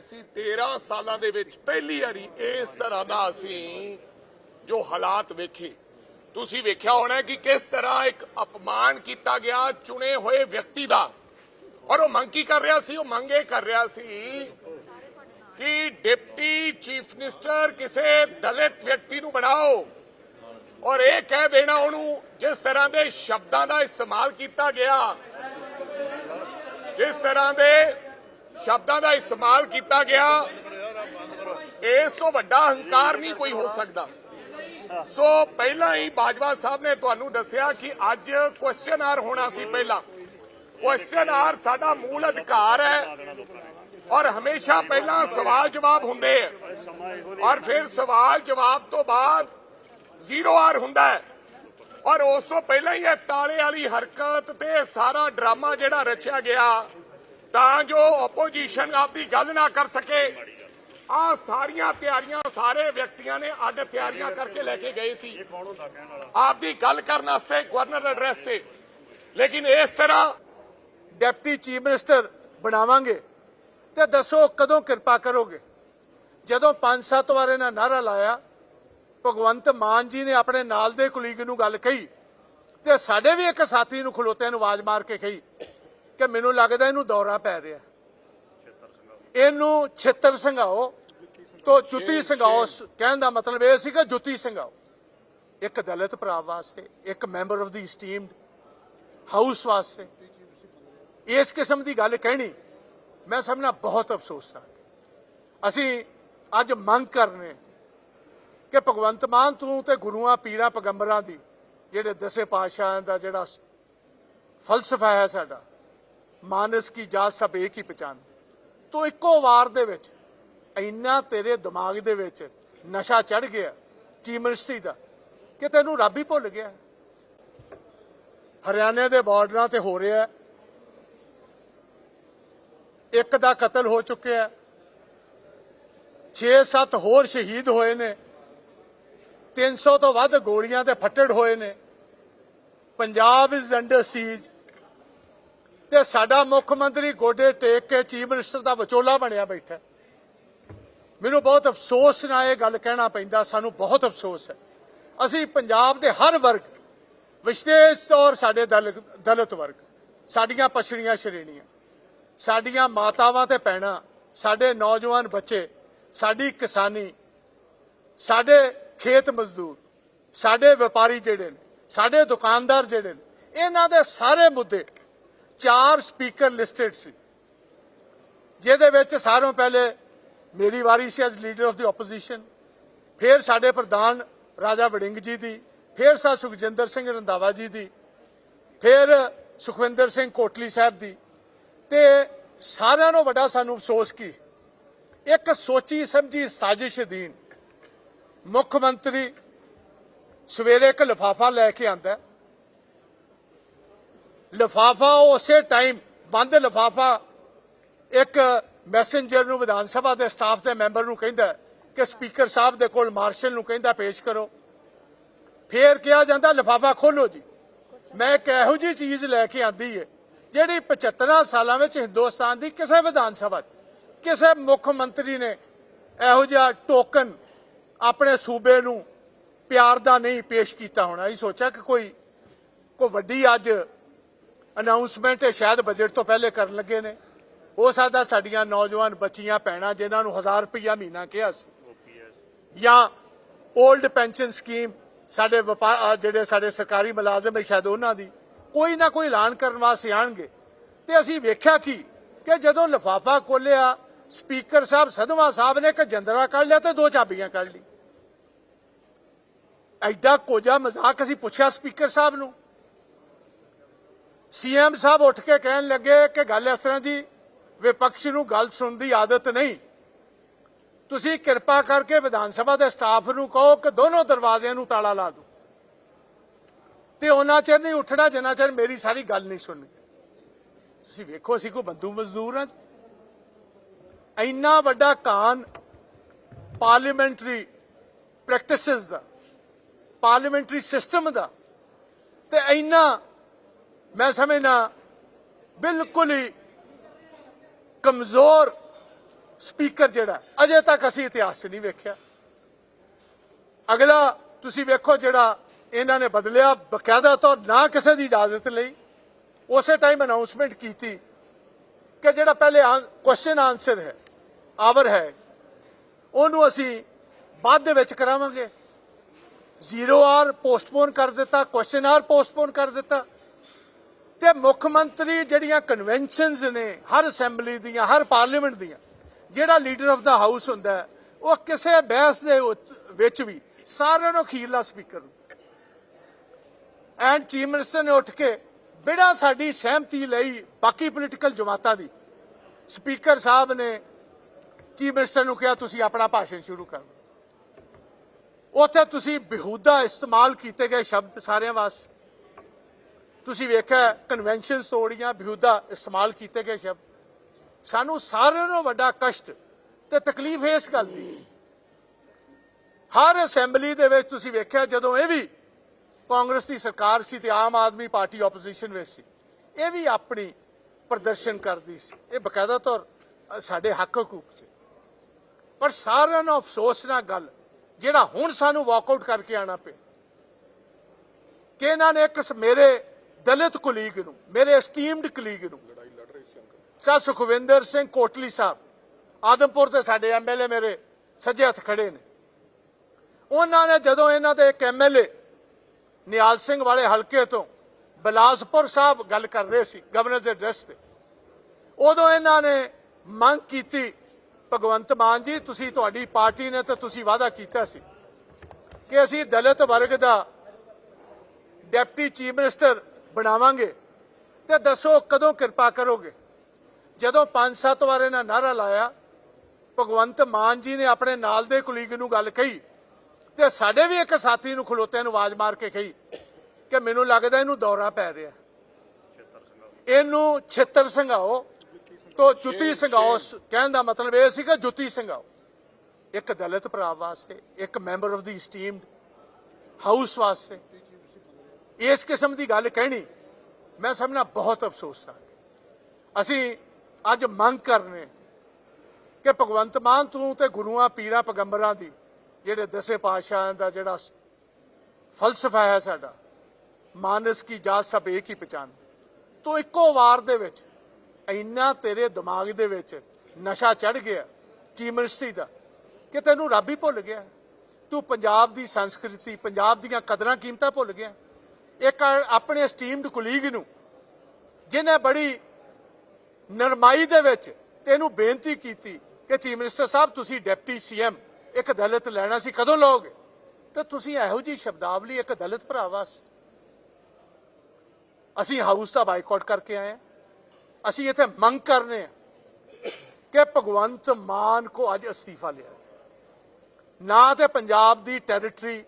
ਸੀ 13 ਸਾਲਾਂ ਦੇ ਵਿੱਚ ਪਹਿਲੀ ਵਾਰੀ ਇਸ ਤਰ੍ਹਾਂ ਦਾ ਅਸੀਂ ਜੋ ਹਾਲਾਤ ਵੇਖੇ। ਤੁਸੀਂ ਵੇਖਿਆ ਹੋਣਾ ਕਿ ਕਿਸ ਤਰ੍ਹਾਂ ਇੱਕ ਅਪਮਾਨ ਕੀਤਾ ਗਿਆ, ਚੁਣੇ ਹੋਏ ਵਿਅਕਤੀ ਦਾ। ਔਰ ਉਹ ਮੰਗ ਕੀ ਕਰ ਰਿਹਾ ਸੀ? ਉਹ ਮੰਗ ਇਹ ਕਰ ਰਿਹਾ ਸੀ ਕਿ ਡਿਪਟੀ ਚੀਫ ਮਿਨਿਸਟਰ ਕਿਸੇ ਦਲਿਤ ਵਿਅਕਤੀ ਨੂੰ ਬਣਾਓ। ਔਰ ਇਹ ਕਹਿ ਦੇਣਾ ਉਹਨੂੰ, ਜਿਸ ਤਰ੍ਹਾਂ ਦੇ ਸ਼ਬਦਾਂ ਦਾ ਇਸਤੇਮਾਲ ਕੀਤਾ ਗਿਆ, ਜਿਸ ਤਰ੍ਹਾਂ ਦੇ ਸ਼ਬਦਾਂ ਦਾ ਇਸਤੇਮਾਲ ਕੀਤਾ ਗਿਆ। ਇਸ ਤੋਂ ਵੱਡਾ ਹੰਕਾਰ ਨਹੀਂ ਕੋਈ ਹੋ ਸਕਦਾ। ਸੋ ਪਹਿਲਾਂ ਹੀ ਬਾਜਵਾ ਸਾਹਿਬ ਨੇ ਤੁਹਾਨੂੰ ਦੱਸਿਆ ਕਿ ਅੱਜ ਕੁਐਸਚਨ ਆਰ ਹੋਣਾ ਸੀ ਪਹਿਲਾਂ। ਕੁਐਸਚਨ ਆਰ ਸਾਡਾ ਮੂਲ ਅਧਿਕਾਰ ਹੈ ਔਰ ਹਮੇਸ਼ਾ ਪਹਿਲਾਂ ਸਵਾਲ ਜਵਾਬ ਹੁੰਦੇ ਹੈ ਔਰ ਫਿਰ ਸਵਾਲ ਜਵਾਬ ਤੋਂ ਬਾਅਦ ਜ਼ੀਰੋ ਆਰ ਹੁੰਦਾ ਹੈ। ਔਰ ਉਸ ਤੋਂ ਪਹਿਲਾਂ ਹੀ ਇਹ ਤਾਲੇ ਵਾਲੀ ਹਰਕਤ ਤੇ ਸਾਰਾ ਡਰਾਮਾ ਜਿਹੜਾ ਰਚਿਆ ਗਿਆ। ਤਾਂ ਜੋ ਆਪੋਜੀਸ਼ਨ ਆਪਦੀ ਗੱਲ ਨਾ ਕਰ ਸਕੇ। ਆ ਸਾਰੀਆਂ ਤਿਆਰੀਆਂ ਸਾਰੇ ਵਿਅਕਤੀਆਂ ਨੇ ਅੱਡ ਤਿਆਰੀਆਂ ਕਰਕੇ ਲੈ ਕੇ ਗਏ ਸੀ। ਆਪਦੀ ਗੱਲ ਕਰਨ ਵਾਸਤੇ ਗਵਰਨਰ ਐਡਰੈਸ ਤੇ। ਲੇਕਿਨ ਇਸ ਤਰ੍ਹਾਂ ਡਿਪਟੀ ਚੀਫ ਮਿਨਿਸਟਰ ਬਣਾਵਾਂਗੇ ਤੇ ਦੱਸੋ ਕਦੋਂ ਕਿਰਪਾ ਕਰੋਗੇ? ਜਦੋਂ ਪੰਜ ਸੱਤ ਵਾਰ ਇਹਨਾਂ ਨਾਰਾ ਲਾਇਆ, ਭਗਵੰਤ ਮਾਨ ਜੀ ਨੇ ਆਪਣੇ ਨਾਲ ਦੇ ਕੁਲੀਗ ਨੂੰ ਗੱਲ ਕਹੀ ਤੇ ਸਾਡੇ ਵੀ ਇੱਕ ਸਾਥੀ ਨੂੰ ਖਲੋਤਿਆਂ ਨੂੰ ਆਵਾਜ਼ ਮਾਰ ਕੇ ਕਹੀ। ਕਿ ਮੈਨੂੰ ਲੱਗਦਾ ਇਹਨੂੰ ਦੌਰਾ ਪੈ ਰਿਹਾ। ਇਹਨੂੰ ਛਿੱਤਰ ਸੰਘਾਓ ਤੋ ਜੁੱਤੀ ਸੰਘਾਓ। ਕਹਿਣ ਦਾ ਮਤਲਬ ਇਹ ਸੀ ਕਿ ਜੁੱਤੀ ਸੰਘਾਓ। ਇੱਕ ਦਲਿਤ ਭਰਾ ਵਾਸਤੇ ਇੱਕ member of the esteemed house ਵਾਸਤੇ। ਇਸ ਕਿਸਮ ਦੀ ਗੱਲ ਕਹਿਣੀ ਮੈਂ ਸਮਝਣਾ ਬਹੁਤ ਅਫਸੋਸ ਹਾਂ ਅਸੀਂ ਅੱਜ ਮੰਗ ਕਰਨੇ ਕਿ ਭਗਵੰਤ ਮਾਨ ਤੂੰ ਤੇ ਗੁਰੂਆਂ ਪੀਰਾਂ ਪੈਗੰਬਰਾਂ ਦੀ ਜਿਹੜੇ ਦਸੇ ਪਾਤਸ਼ਾਹਾਂ ਦਾ ਜਿਹੜਾ ਫਲਸਫਾ ਹੈ ਸਾਡਾ ਮਾਨਸ ਕੀ ਜਾਤ ਸਭ ਇੱਕ ਹੀ ਪਛਾਣ ਤੂੰ ਇੱਕੋ ਵਾਰ ਦੇ ਵਿੱਚ, ਇੰਨਾ ਤੇਰੇ ਦਿਮਾਗ ਦੇ ਵਿੱਚ ਨਸ਼ਾ ਚੜ ਗਿਆ ਚੀਫ ਮਿਨਿਸਟਰੀ ਦਾ ਕਿ ਤੈਨੂੰ ਰੱਬ ਹੀ ਭੁੱਲ ਗਿਆ। ਹਰਿਆਣੇ ਦੇ ਬਾਰਡਰਾਂ ਤੇ ਹੋ ਰਿਹਾ ਇੱਕ ਦਾ ਕਤਲ ਹੋ ਚੁੱਕਿਆ ਹੈ। 6-7 ਹੋਰ ਸ਼ਹੀਦ ਹੋਏ ਨੇ। 300 ਤੋਂ ਵੱਧ ਗੋਲੀਆਂ ਤੇ ਫੱਟੜ ਹੋਏ ਨੇ। ਪੰਜਾਬ ਇਜ਼ ਅੰਡਰ ਸੀਜ ਤੇ ਸਾਡਾ ਮੁੱਖ ਮੰਤਰੀ ਗੋਡੇ ਟੇਕ ਕੇ ਚੀਫ ਮਿਨਿਸਟਰ ਦਾ ਵਿਚੋਲਾ ਬਣਿਆ ਬੈਠਾ ਮੈਨੂੰ ਬਹੁਤ ਅਫਸੋਸ ਨਾਲ ਇਹ ਗੱਲ ਕਹਿਣਾ ਪੈਂਦਾ, ਸਾਨੂੰ ਬਹੁਤ ਅਫਸੋਸ ਹੈ। ਅਸੀਂ ਪੰਜਾਬ ਦੇ ਹਰ ਵਰਗ, ਵਿਸ਼ੇਸ਼ ਤੌਰ ਸਾਡੇ ਦਲ- ਦਲਿਤ ਵਰਗ, ਸਾਡੀਆਂ ਪਛੜੀਆਂ ਸ਼੍ਰੇਣੀਆਂ, ਸਾਡੀਆਂ ਮਾਤਾਵਾਂ ਤੇ ਭੈਣਾਂ, ਸਾਡੇ ਨੌਜਵਾਨ ਬੱਚੇ, ਸਾਡੀ ਕਿਸਾਨੀ, ਸਾਡੇ ਖੇਤ ਮਜ਼ਦੂਰ, ਸਾਡੇ ਵਪਾਰੀ ਜਿਹੜੇ ਨੇ, ਸਾਡੇ ਦੁਕਾਨਦਾਰ ਜਿਹੜੇ ਨੇ, ਇਹਨਾਂ ਦੇ ਸਾਰੇ ਮੁੱਦੇ ਚਾਰ ਸਪੀਕਰ ਲਿਸਟਡ ਸੀ, ਜਿਹਦੇ ਵਿੱਚ ਸਾਰਿਆਂ ਪਹਿਲੇ ਮੇਰੀ ਵਾਰੀ ਸੀ as leader of the opposition ਫਿਰ ਸਾਡੇ ਪ੍ਰਧਾਨ ਰਾਜਾ ਵੜਿੰਗ ਜੀ ਦੀ, ਫਿਰ ਸਾ ਸੁਖਜਿੰਦਰ ਸਿੰਘ ਰੰਧਾਵਾ ਜੀ ਦੀ, ਫਿਰ ਸੁਖਵਿੰਦਰ ਸਿੰਘ ਕੋਟਲੀ ਸਾਹਿਬ ਦੀ, ਤੇ ਸਾਰਿਆਂ ਨੂੰ ਵੱਡਾ ਸਾਨੂੰ ਅਫਸੋਸ ਕੀ? ਇੱਕ ਸੋਚੀ ਸਮਝੀ ਸਾਜ਼ਿਸ਼ ਅਧੀਨ ਮੁੱਖ ਮੰਤਰੀ ਸਵੇਰੇ ਇੱਕ ਲਿਫਾਫਾ ਲੈ ਕੇ ਆਂਦਾ ਲਿਫਾਫਾ ਉਸੇ ਟਾਈਮ ਬੰਦ ਲਿਫਾਫਾ ਇੱਕ ਮੈਸੇਂਜਰ ਨੂੰ ਵਿਧਾਨ ਸਭਾ ਦੇ ਸਟਾਫ ਦੇ ਮੈਂਬਰ ਨੂੰ ਕਹਿੰਦਾ ਕਿ ਸਪੀਕਰ ਸਾਹਿਬ ਦੇ ਕੋਲ ਮਾਰਸ਼ਲ ਨੂੰ ਕਹਿੰਦਾ ਪੇਸ਼ ਕਰੋ। ਫੇਰ ਕਿਹਾ ਜਾਂਦਾ ਲਿਫਾਫਾ ਖੋਲੋ ਜੀ। ਮੈਂ ਇੱਕ ਇਹੋ ਜੀ ਚੀਜ਼ ਲੈ ਕੇ ਆਂਦੀ ਹੈ ਜਿਹੜੀ 75 ਸਾਲਾਂ ਵਿੱਚ ਹਿੰਦੁਸਤਾਨ ਦੀ ਕਿਸੇ ਵਿਧਾਨ ਸਭਾ 'ਚ, ਕਿਸੇ ਮੁੱਖ ਮੰਤਰੀ ਨੇ ਇਹੋ ਜਿਹਾ ਟੋਕਨ ਆਪਣੇ ਸੂਬੇ ਨੂੰ ਪਿਆਰ ਦਾ ਨਹੀਂ ਪੇਸ਼ ਕੀਤਾ ਹੋਣਾ। ਇਹ ਸੋਚਿਆ ਕਿ ਕੋਈ ਕੋਈ ਵੱਡੀ ਅੱਜ ਅਨਾਉਂਸਮੈਂਟ ਇਹ ਸ਼ਾਇਦ ਬਜਟ ਤੋਂ ਪਹਿਲੇ ਕਰਨ ਲੱਗੇ ਨੇ। ਹੋ ਸਕਦਾ ਸਾਡੀਆਂ ਨੌਜਵਾਨ ਬੱਚੀਆਂ, ਭੈਣਾਂ ਜਿਨ੍ਹਾਂ ਨੂੰ 1000 ਰੁਪਇਆ ਮਹੀਨਾ ਕਿਹਾ ਸੀ। ਜਾਂ 올ਡ ਪੈਨਸ਼ਨ ਸਕੀਮ ਸਾਡੇ ਵਪਾ- ਜਿਹੜੇ ਸਾਡੇ ਸਰਕਾਰੀ ਮੁਲਾਜ਼ਮ ਹੈ ਸ਼ਾਇਦ ਉਹਨਾਂ ਦੀ, ਕੋਈ ਨਾ ਕੋਈ ਐਲਾਨ ਕਰਨ ਵਾਸਤੇ ਆਣਗੇ ਤੇ ਅਸੀਂ ਵੇਖਿਆ ਕੀ ਕਿ ਜਦੋਂ ਲਫਾਫਾ ਖੋਲਿਆ ਸਪੀਕਰ ਸਾਹਿਬ ਸਦਵਾ ਸਾਹਿਬ ਨੇ ਇੱਕ ਜੰਦਰਾ ਕੱਢ ਲਿਆ ਤੇ ਦੋ ਚਾਬੀਆਂ ਕੱਢ ਲਈ ਐਡਾ ਕੋਜਾ ਮਜ਼ਾਕ ਅਸੀਂ ਪੁੱਛਿਆ ਸਪੀਕਰ ਸਾਹਿਬ ਨੂੰ। ਸੀਐਮ ਸਾਹਿਬ ਉੱਠ ਕੇ ਕਹਿਣ ਲੱਗੇ ਕਿ ਗੱਲ ਇਸ ਤਰ੍ਹਾਂ ਜੀ, ਵਿਪਕਸ਼ ਨੂੰ ਗੱਲ ਸੁਣਨ ਦੀ ਆਦਤ ਨਹੀਂ। ਤੁਸੀਂ ਕਿਰਪਾ ਕਰਕੇ ਵਿਧਾਨ ਸਭਾ ਦੇ ਸਟਾਫ ਨੂੰ ਕਹੋ ਕਿ ਦੋਨੋਂ ਦਰਵਾਜ਼ਿਆਂ ਨੂੰ ਤਾਲਾ ਲਾ ਦਿਓ। ਤੇ ਉਹਨਾਂ ਚਿਰ ਨਹੀਂ ਉੱਠਣਾ, ਜਿੰਨਾ ਚਿਰ ਮੇਰੀ ਸਾਰੀ ਗੱਲ ਨਹੀਂ ਸੁਣਨੀ ਤੁਸੀਂ ਵੇਖੋ, ਅਸੀਂ ਕੋ ਬੰਦੂ ਮਜ਼ਦੂਰ ਹਾਂ ਇੰਨਾ ਵੱਡਾ ਕਾਨ ਪਾਰਲੀਮੈਂਟਰੀ ਪ੍ਰੈਕਟਿਸਿਸ ਦਾ, ਪਾਰਲੀਮੈਂਟਰੀ ਸਿਸਟਮ ਦਾ, ਤੇ ਇੰਨਾ ਮੈਂ ਸਮਝਣਾ ਬਿਲਕੁਲ ਹੀ ਕਮਜ਼ੋਰ ਸਪੀਕਰ ਜਿਹੜਾ ਅਜੇ ਤੱਕ ਅਸੀਂ ਇਤਿਹਾਸ 'ਚ ਨਹੀਂ ਵੇਖਿਆ। ਅਗਲਾ ਤੁਸੀਂ ਵੇਖੋ ਜਿਹੜਾ ਇਹਨਾਂ ਨੇ ਬਦਲਿਆ ਬਕਾਇਦਾ ਤੌਰ ਨਾ ਕਿਸੇ ਦੀ ਇਜਾਜ਼ਤ ਲਈ। ਉਸੇ ਟਾਈਮ ਅਨਾਉਂਸਮੈਂਟ ਕੀਤੀ ਕਿ ਜਿਹੜਾ ਪਹਿਲੇ ਕੁਐਸਚਨ ਆਨਸਰ ਹੈ ਆਵਰ ਹੈ, ਉਹਨੂੰ ਅਸੀਂ ਬਾਅਦ ਦੇ ਵਿੱਚ ਕਰਾਵਾਂਗੇ। ਜ਼ੀਰੋ ਆਰ ਪੋਸਟਪੋਨ ਕਰ ਦਿੱਤਾ ਕੁਐਸਚਨ ਆਰ ਪੋਸਟਪੋਨ ਕਰ ਦਿੱਤਾ। ਤੇ ਮੁੱਖ ਮੰਤਰੀ ਜਿਹੜੀਆਂ ਕਨਵੈਨਸ਼ਨਸ ਨੇ, ਹਰ ਅਸੈਂਬਲੀ ਦੀਆਂ, ਹਰ ਪਾਰਲੀਮੈਂਟ ਦੀਆਂ, ਜਿਹੜਾ ਲੀਡਰ ਆਫ ਦਾ ਹਾਊਸ ਹੁੰਦਾ ਉਹ ਕਿਸੇ ਬਹਿਸ ਦੇ ਵਿੱਚ ਵੀ ਸਾਰਿਆਂ ਨੂੰ ਅਖੀਰਲਾ ਸਪੀਕਰ ਐਂਡ ਚੀਫ ਮਿਨਿਸਟਰ ਨੇ ਉੱਠ ਕੇ ਬਿਨਾਂ ਸਾਡੀ ਸਹਿਮਤੀ ਲਈ ਬਾਕੀ ਪੋਲੀਟੀਕਲ ਜਮਾਤਾਂ ਦੀ ਸਪੀਕਰ ਸਾਹਿਬ ਨੇ ਚੀਫ ਮਿਨਿਸਟਰ ਨੂੰ ਕਿਹਾ, ਤੁਸੀਂ ਆਪਣਾ ਭਾਸ਼ਣ ਸ਼ੁਰੂ ਕਰੋ ਉੱਥੇ ਤੁਸੀਂ ਬਿਹੂਦਾ ਇਸਤੇਮਾਲ ਕੀਤੇ ਗਏ ਸ਼ਬਦ ਸਾਰਿਆਂ ਵਾਸਤੇ। ਤੁਸੀਂ ਵੇਖਿਆ ਕਨਵੈਨਸ਼ਨ ਤੋੜੀਆਂ ਬਿਹੂਦਾ ਇਸਤੇਮਾਲ ਕੀਤੇ ਗਏ ਸ਼ਬਦ। ਸਾਨੂੰ ਸਾਰਿਆਂ ਨੂੰ ਵੱਡਾ ਕਸ਼ਟ ਤੇ ਤਕਲੀਫ ਇਸ ਗੱਲ ਦੀ। ਹਰ ਅਸੈਂਬਲੀ ਦੇ ਵਿੱਚ ਤੁਸੀਂ ਵੇਖਿਆ ਜਦੋਂ ਇਹ ਵੀ ਕਾਂਗਰਸ ਦੀ ਸਰਕਾਰ ਸੀ ਤੇ ਆਮ ਆਦਮੀ ਪਾਰਟੀ ਆਪੋਜੀਸ਼ਨ ਵਿੱਚ ਸੀ, ਇਹ ਵੀ ਆਪਣੀ ਪ੍ਰਦਰਸ਼ਨ ਕਰਦੀ ਸੀ। ਇਹ ਬਕਾਇਦਾ ਤੌਰ ਸਾਡੇ ਹੱਕ ਹਕੂਕ 'ਚ ਪਰ ਸਾਰਿਆਂ ਨੂੰ ਅਫਸੋਸ ਨਾਲ ਗੱਲ ਜਿਹੜਾ ਹੁਣ ਸਾਨੂੰ ਵਾਕਆਊਟ ਕਰਕੇ ਆਣਾ ਪਿਆ, ਕਿ ਇਹਨਾਂ ਨੇ ਇੱਕ ਮੇਰੇ ਦਲਿਤ ਕੁਲੀਗ ਨੂੰ, ਮੇਰੇ ਐਸਟੀਮਡ ਕੁਲੀਗ ਨੂੰ। ਲੜਾਈ ਲੜ ਰਹੀ ਸੀ ਸਾ ਸੁਖਵਿੰਦਰ ਸਿੰਘ ਕੋਟਲੀ ਸਾਹਿਬ, ਆਦਮਪੁਰ ਦੇ ਸਾਡੇ ਐਮਐਲਏ ਮੇਰੇ ਸੱਜੇ ਹੱਥ ਖੜੇ ਨੇ। ਉਹਨਾਂ ਨੇ ਜਦੋਂ ਇਹਨਾਂ ਦੇ ਇੱਕ ਐਮਐਲਏ ਨਿਹਾਲ ਸਿੰਘ ਵਾਲੇ ਹਲਕੇ ਤੋਂ ਬਲਾਸਪੁਰ ਸਾਹਿਬ ਗੱਲ ਕਰ ਰਹੇ ਸੀ ਗਵਰਨਰ ਦੇ ਐਡਰੈਸ ਤੇ, ਉਦੋਂ ਇਹਨਾਂ ਨੇ ਮੰਗ ਕੀਤੀ, ਭਗਵੰਤ ਮਾਨ ਜੀ, ਤੁਸੀਂ ਤੁਹਾਡੀ ਪਾਰਟੀ ਨੇ ਤਾਂ ਤੁਸੀਂ ਵਾਅਦਾ ਕੀਤਾ ਸੀ ਕਿ ਅਸੀਂ ਦਲਿਤ ਵਰਗ ਦਾ ਡਿਪਟੀ ਚੀਫ ਮਿਨਿਸਟਰ ਬਣਾਵਾਂਗੇ। ਤੇ ਦੱਸੋ ਕਦੋਂ ਕਿਰਪਾ ਕਰੋਗੇ? ਜਦੋਂ ਪੰਜ ਸੱਤ ਵਾਰ ਇਹਨਾਂ ਨਾਰਾ ਲਾਇਆ ਭਗਵੰਤ ਮਾਨ ਜੀ ਨੇ ਆਪਣੇ ਨਾਲ ਦੇ ਕੁਲੀਗ ਨੂੰ ਗੱਲ ਕਹੀ ਤੇ ਸਾਡੇ ਵੀ ਇੱਕ ਸਾਥੀ ਨੂੰ ਖਲੋਤਿਆਂ ਨੂੰ ਆਵਾਜ਼ ਮਾਰ ਕੇ ਕਹੀ ਕਿ ਮੈਨੂੰ ਲੱਗਦਾ ਇਹਨੂੰ ਦੌਰਾ ਪੈ ਰਿਹਾ। ਇਹਨੂੰ ਛਿੱਤਰ ਸੰਘਾਓ ਤੋ ਜੁੱਤੀ ਸੰਘਾਓ ਕਹਿਣ ਦਾ ਮਤਲਬ ਇਹ ਸੀ ਕਿ ਜੁੱਤੀ ਸੰਘਾਓ। ਇੱਕ ਦਲਿਤ ਭਰਾ ਵਾਸਤੇ ਇੱਕ member of the esteemed house ਵਾਸਤੇ। ਇਸ ਕਿਸਮ ਦੀ ਗੱਲ ਕਹਿਣੀ, ਮੈਂ ਸਮਝਣਾ ਬਹੁਤ ਅਫਸੋਸ ਹਾਂ। ਅਸੀਂ ਅੱਜ ਮੰਗ ਕਰਨੇ ਕਿ ਭਗਵੰਤ ਮਾਨ ਤੂੰ ਤੇ ਗੁਰੂਆਂ, ਪੀਰਾਂ, ਪੈਗੰਬਰਾਂ ਦੀ, ਜਿਹੜੇ ਦਸੇ ਪਾਤਸ਼ਾਹਾਂ ਦਾ ਜਿਹੜਾ ਫਲਸਫਾ ਹੈ ਸਾਡਾ, ਮਾਨਸ ਕੀ ਜਾਤ ਸਭ ਇੱਕ ਹੀ ਪਛਾਣ। ਤੂੰ ਇੱਕੋ ਵਾਰ ਦੇ ਵਿੱਚ, ਇੰਨਾ ਤੇਰੇ ਦਿਮਾਗ ਦੇ ਵਿੱਚ ਨਸ਼ਾ ਚੜ ਗਿਆ, ਚੀਫ ਮਿਨਿਸਟਰੀ ਦਾ, ਕਿ ਤੈਨੂੰ ਰੱਬ ਹੀ ਭੁੱਲ ਗਿਆ। ਤੂੰ ਪੰਜਾਬ ਦੀ ਸੰਸਕ੍ਰਿਤੀ, ਪੰਜਾਬ ਦੀਆਂ ਕਦਰਾਂ, ਕੀਮਤਾਂ ਭੁੱਲ ਗਿਆ। ਇੱਕ ਆਪਣੇ ਸਟੀਮਡ ਕੁਲੀਗ ਨੂੰ ਜਿਨੇ ਬੜੀ ਨਰਮਾਈ ਦੇ ਵਿੱਚ ਤੈਨੂੰ ਬੇਨਤੀ ਕੀਤੀ ਕਿ ਚੀਫ ਮਿਨਿਸਟਰ ਸਾਹਿਬ, ਤੁਸੀਂ ਡਿਪਟੀ ਸੀਐਮ, ਇੱਕ ਦਲਿਤ ਲੈਣਾ ਸੀ, ਕਦੋਂ ਲਓਗੇ? ਤਾਂ ਤੁਸੀਂ ਇਹੋ ਜੀ ਸ਼ਬਦਾਵਲੀ ਇੱਕ ਦਲਿਤ ਭਰਾ ਵਾਸ ਅਸੀਂ ਹਾਊਸ ਦਾ ਬਾਈਕਾਟ ਕਰਕੇ ਆਏ ਹਾਂ। ਅਸੀਂ ਇੱਥੇ ਮੰਗ ਕਰਨੇ ਆ ਕਿ ਭਗਵੰਤ ਮਾਨ ਕੋ ਅੱਜ ਅਸਤੀਫਾ ਲਿਆ ਨਾ ਤੇ ਪੰਜਾਬ ਦੀ ਟੈਰੀਟਰੀ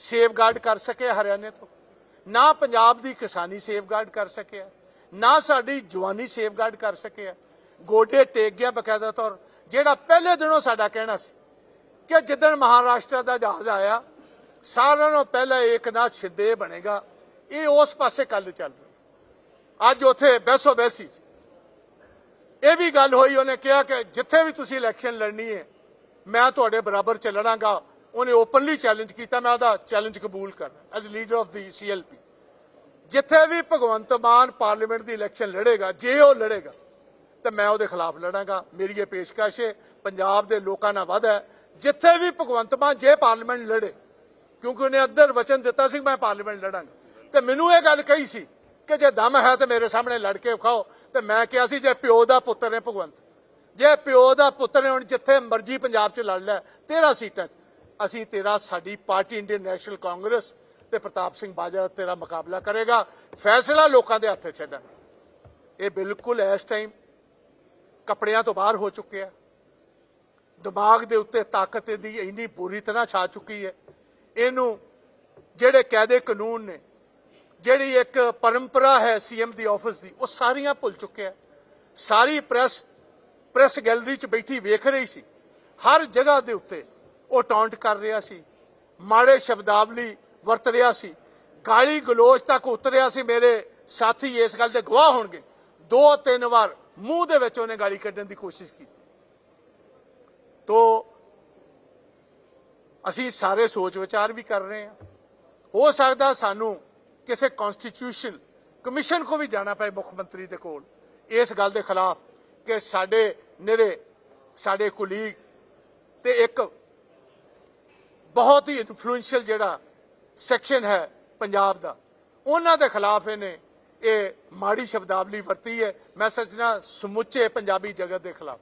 ਸੇਫਗਾਰਡ ਕਰ ਸਕੇ ਹਰਿਆਣੇ ਤੋਂ। ਨਾ ਪੰਜਾਬ ਦੀ ਕਿਸਾਨੀ ਸੇਫਗਾਰਡ ਕਰ ਸਕਿਆ, ਨਾ ਸਾਡੀ ਜਵਾਨੀ ਸੇਫਗਾਰਡ ਕਰ ਸਕਿਆ। ਗੋਡੇ ਟੇਕ ਗਿਆ ਬਕਾਇਦਾ ਤੌਰ, ਜਿਹੜਾ ਪਹਿਲੇ ਦਿਨੋਂ ਸਾਡਾ ਕਹਿਣਾ ਸੀ ਕਿ ਜਿੱਦਣ ਮਹਾਰਾਸ਼ਟਰ ਦਾ ਜਹਾਜ਼ ਆਇਆ, ਸਾਰਿਆਂ ਨੂੰ ਪਹਿਲਾਂ ਏਕਨਾਥ ਸ਼ਿੰਦੇ ਬਣੇਗਾ, ਇਹ ਉਸ ਪਾਸੇ ਕੱਲ ਚੱਲ ਰਿਹਾ। ਅੱਜ ਉਥੇ ਬੈਸੋ ਬੈਸੀ 'ਚ ਇਹ ਵੀ ਗੱਲ ਹੋਈ, ਉਹਨੇ ਕਿਹਾ ਕਿ ਜਿੱਥੇ ਵੀ ਤੁਸੀਂ ਇਲੈਕਸ਼ਨ ਲੜਨੀ ਹੈ, ਮੈਂ ਤੁਹਾਡੇ ਬਰਾਬਰ ਚ ਲੜਾਂਗਾ ਉਹਨੇ ਓਪਨਲੀ ਚੈਲੰਜ ਕੀਤਾ, ਮੈਂ ਉਹਦਾ ਚੈਲੰਜ ਕਬੂਲ ਕਰਨਾ as leader of the CLP ਜਿੱਥੇ ਵੀ ਭਗਵੰਤ ਮਾਨ ਪਾਰਲੀਮੈਂਟ ਦੀ ਇਲੈਕਸ਼ਨ ਲੜੇਗਾ, ਜੇ ਉਹ ਲੜੇਗਾ, ਤੇ ਮੈਂ ਉਹਦੇ ਖਿਲਾਫ ਲੜਾਂਗਾ। ਮੇਰੀ ਇਹ ਪੇਸ਼ਕਸ਼ ਹੈ, ਪੰਜਾਬ ਦੇ ਲੋਕਾਂ ਨਾਲ ਵਾਅਦਾ ਹੈ। ਜਿੱਥੇ ਵੀ ਭਗਵੰਤ ਮਾਨ ਜੇ ਪਾਰਲੀਮੈਂਟ ਲੜੇ, ਕਿਉਂਕਿ ਉਹਨੇ ਅੱਧਰ ਵਚਨ ਦਿੱਤਾ ਸੀ ਮੈਂ ਪਾਰਲੀਮੈਂਟ ਲੜਾਂਗਾ। ਤੇ ਮੈਨੂੰ ਇਹ ਗੱਲ ਕਹੀ ਸੀ ਕਿ ਜੇ ਦਮ ਹੈ ਤੇ ਮੇਰੇ ਸਾਹਮਣੇ ਲੜ ਕੇ ਵਿਖਾਓ। ਤੇ ਮੈਂ ਕਿਹਾ ਸੀ, ਜੇ ਪਿਓ ਦਾ ਪੁੱਤਰ ਨੇ ਭਗਵੰਤ, ਜੇ ਪਿਓ ਦਾ ਪੁੱਤਰ ਨੇ ਹੁਣ ਜਿੱਥੇ ਮਰਜ਼ੀ ਪੰਜਾਬ 'ਚ ਲੜ ਲੈ 13 ਸੀਟਾਂ 'ਚ। ਅਸੀਂ ਤੇਰਾ, ਸਾਡੀ ਪਾਰਟੀ, ਇੰਡੀਅਨ ਨੈਸ਼ਨਲ ਕਾਂਗਰਸ ਤੇ ਪ੍ਰਤਾਪ ਸਿੰਘ ਬਾਜਾ ਤੇਰਾ ਮੁਕਾਬਲਾ ਕਰੇਗਾ। ਫੈਸਲਾ ਲੋਕਾਂ ਦੇ ਹੱਥ 'ਚ ਇਹ ਬਿਲਕੁਲ ਇਸ ਟਾਈਮ ਕੱਪੜਿਆਂ ਤੋਂ ਬਾਹਰ ਹੋ ਚੁੱਕਿਆ ਦਿਮਾਗ ਦੇ ਉੱਤੇ ਤਾਕਤ ਦੀ ਇੰਨੀ ਬੁਰੀ ਤਰ੍ਹਾਂ ਛਾ ਚੁੱਕੀ ਹੈ। ਇਹਨੂੰ ਜਿਹੜੇ ਕਾਇਦੇ ਕਾਨੂੰਨ ਨੇ, ਜਿਹੜੀ ਇੱਕ ਪਰੰਪਰਾ ਹੈ ਸੀਐਮ ਦੀ ਆਫਿਸ ਦੀ, ਉਹ ਸਾਰੀਆਂ ਭੁੱਲ ਚੁੱਕਿਆ ਸਾਰੀ ਪ੍ਰੈਸ ਪ੍ਰੈਸ ਗੈਲਰੀ 'ਚ ਬੈਠੀ ਵੇਖ ਰਹੀ ਸੀ। ਹਰ ਜਗ੍ਹਾ ਦੇ ਉੱਤੇ ਉਹ ਟੌਂਟ ਕਰ ਰਿਹਾ ਸੀ। ਮਾੜੇ ਸ਼ਬਦਾਵਲੀ ਵਰਤ ਰਿਹਾ ਸੀ। ਗਾਲੀ ਗਲੋਚ ਤੱਕ ਉਤਰਿਆ ਸੀ। ਮੇਰੇ ਸਾਥੀ ਇਸ ਗੱਲ ਦੇ ਗਵਾਹ ਹੋਣਗੇ। ਦੋ ਤਿੰਨ ਵਾਰ ਮੂੰਹ ਦੇ ਵਿੱਚ ਉਹਨੇ ਗਾਲੀ ਕੱਢਣ ਦੀ ਕੋਸ਼ਿਸ਼ ਕੀਤੀ। ਤੋ ਅਸੀਂ ਸਾਰੇ ਸੋਚ ਵਿਚਾਰ ਵੀ ਕਰ ਰਹੇ ਹਾਂ। ਹੋ ਸਕਦਾ ਸਾਨੂੰ ਕਿਸੇ ਕਨਸਟੀਟਿਊਸ਼ਨ ਕਮਿਸ਼ਨ ਕੋ ਵੀ ਜਾਣਾ ਪਏ ਮੁੱਖ ਮੰਤਰੀ ਦੇ ਕੋਲ। ਇਸ ਗੱਲ ਦੇ ਖਿਲਾਫ ਕਿ ਸਾਡੇ ਨਿਰੇ ਸਾਡੇ ਕੁਲੀਗ ਤੇ ਇੱਕ ਬਹੁਤ ਹੀ ਇਨਫਲੂਐਂਸ਼ੀਅਲ ਜਿਹੜਾ ਸੈਕਸ਼ਨ ਹੈ ਪੰਜਾਬ ਦਾ। ਉਹਨਾਂ ਦੇ ਖਿਲਾਫ ਇਹਨੇ ਇਹ ਮਾੜੀ ਸ਼ਬਦਾਵਲੀ ਵਰਤੀ ਹੈ। ਮੈਂ ਸੱਚਣਾ ਸਮੁੱਚੇ ਪੰਜਾਬੀ ਜਗਤ ਦੇ ਖਿਲਾਫ।